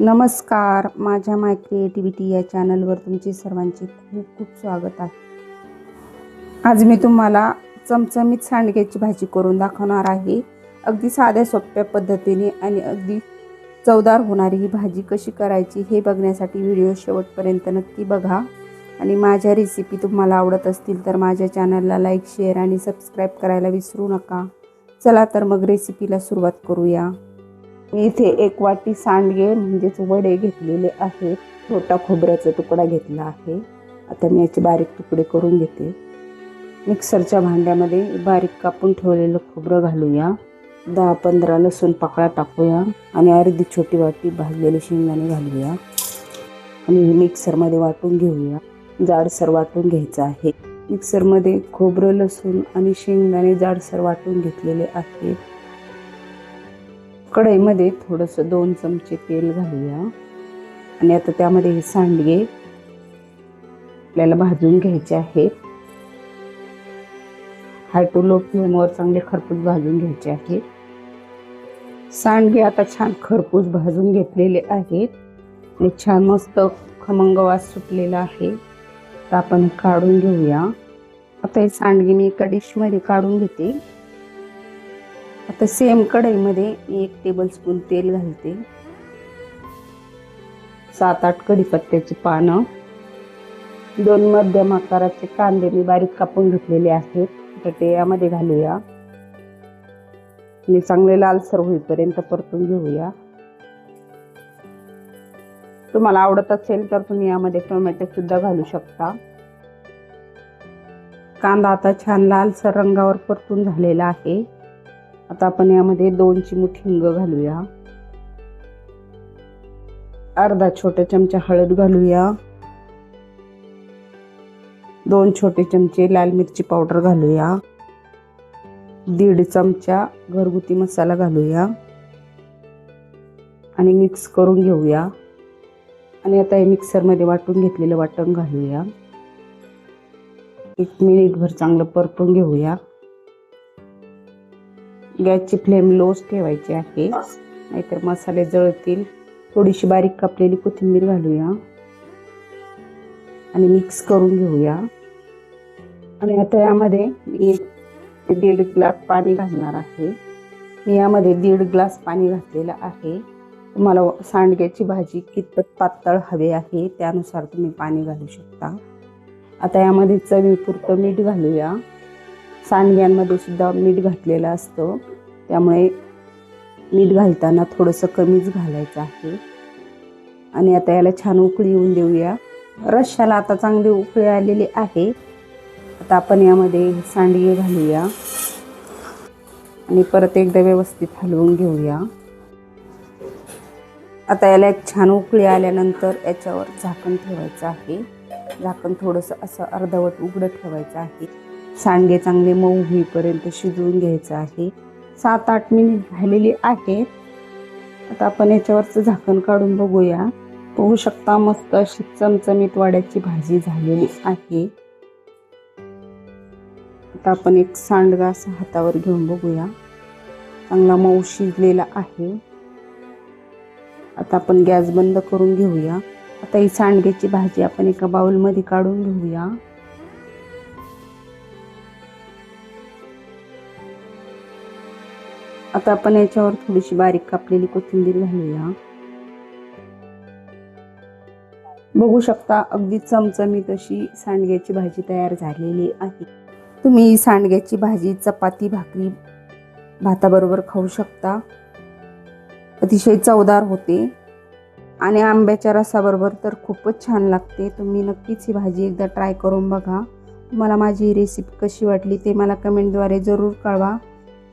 नमस्कार. माझ्या माय क्रिएटिव्हिटी या चॅनलवर तुमचे सर्वांचे खूप खूप स्वागत आहे. आज मी तुम्हाला चमचमीत सांडग्याची भाजी करून दाखवणार आहे. अगदी साध्या सोप्या पद्धतीने आणि अगदी चवदार होणारी ही भाजी कशी करायची हे बघण्यासाठी व्हिडिओ शेवटपर्यंत नक्की बघा. आणि माझ्या रेसिपी तुम्हाला आवडत असतील तर माझ्या चॅनलला लाईक शेअर आणि सबस्क्राईब करायला विसरू नका. चला तर मग रेसिपीला सुरुवात करूया. इथे एक वाटी सांडगे म्हणजेच वडे घेतलेले आहेत. छोटा खोबऱ्याचा तुकडा घेतला आहे. आता मी याचे बारीक तुकडे करून घेते. मिक्सरच्या भांड्यामध्ये बारीक कापून ठेवलेलं खोबरं घालूया. दहा पंधरा लसूण पाकळ्या टाकूया आणि अर्धी छोटी वाटी भाजलेले शेंगदाणे घालूया. आणि हे मिक्सरमध्ये वाटून घेऊया. जाडसर वाटून घ्यायचं आहे. मिक्सरमध्ये खोबरं लसूण आणि शेंगदाणे जाडसर वाटून घेतलेले आहेत. कढईमध्ये थोडंसं दोन चमचे तेल घालूया. आणि आता त्यामध्ये हे सांडगे आपल्याला भाजून घ्यायचे आहेत. हाय टू लो फ्लेमवर चांगले खरपूस भाजून घ्यायचे आहेत. सांडगे आता छान खरपूस भाजून घेतलेले आहेत. आणि छान मस्त खमंग वास सुटलेला आहे. तर आपण काढून घेऊया. आता हे सांडगे मी एका डिशमध्ये काढून घेते. आता सेम कढईमध्ये मी एक टेबलस्पून तेल घालते. सात आठ कढीपत्त्याची पानं. दोन मध्यम आकाराचे कांदे मी बारीक कापून घेतलेले आहेत. तर ते यामध्ये घालूया. आणि चांगले लालसर होईपर्यंत परतून घेऊया. तुम्हाला आवडत असेल तर तुम्ही यामध्ये टोमॅटो सुद्धा घालू शकता. कांदा आता छान लालसर रंगावर परतून झालेला आहे. आता आपण यामध्ये दोन चिमूट हिंग घालूया. अर्धा छोटा चमचा हळद घालूया. दोन छोटे चमचे लाल मिरची पावडर घालूया. दीड चमचा घरगुती मसाला घालूया. आणि मिक्स करून घेऊया. आणि आता हे मिक्सरमध्ये वाटून घेतलेलं वाटण घालूया. एक मिनिटभर चांगलं परतून घेऊया. गॅसची फ्लेम लोच ठेवायची आहे. नाहीतर मसाले जळतील. थोडीशी बारीक कापलेली कोथिंबीर घालूया. आणि मिक्स करून घेऊया. आणि आता यामध्ये मी एक दीड ग्लास पाणी घालणार आहे. मी यामध्ये दीड ग्लास पाणी घातलेलं आहे. तुम्हाला सांडग्याची भाजी कितपत पातळ हवे आहे त्यानुसार तुम्ही पाणी घालू शकता. आता यामध्ये चवीपुरतं मीठ घालूया. सांडग्यांमध्ये सुद्धा मीठ घातलेलं असतं. त्यामुळे मीठ घालताना थोडंसं कमीच घालायचं आहे. आणि आता याला छान उकळी येऊन देऊया. रश्याला आता चांगली उकळी आलेली आहे. आता आपण यामध्ये सांडगे घालूया. आणि परत एकदा व्यवस्थित हलवून घेऊया. आता याला एक छान उकळी आल्यानंतर याच्यावर झाकण ठेवायचं आहे. झाकण थोडंसं असं अर्धवट उघडं ठेवायचं आहे. सांडगे चांगले मऊ होईपर्यंत शिजवून घ्यायचं आहे. सात आठ मिनिट झालेली आहेत आता आपण याच्यावरचं झाकण काढून बघूया. पाहू शकता मस्त अशी चमचमीत वाड्याची भाजी झालेली आहे. आता आपण एक सांडगा असं हातावर घेऊन बघूया. चांगला मऊ शिजलेला आहे. आता आपण गॅस बंद करून घेऊया. आता ही सांडग्याची भाजी आपण एका बाउलमध्ये काढून घेऊया. आता आपण याच्यावर थोडीशी बारीक कापलेली कोथिंबीर घालूया. बघू शकता अगदी चमचमीत अशी सांडग्याची भाजी तयार झालेली आहे. तुम्ही सांडग्याची भाजी चपाती भाकरी भाताबरोबर खाऊ शकता. अतिशय चवदार होते. आणि आंब्याच्या रसाबरोबर तर खूपच छान लागते. तुम्ही नक्कीच ही भाजी एकदा ट्राय करून बघा. तुम्हाला माझी रेसिपी कशी वाटली ते मला कमेंटद्वारे जरूर कळवा.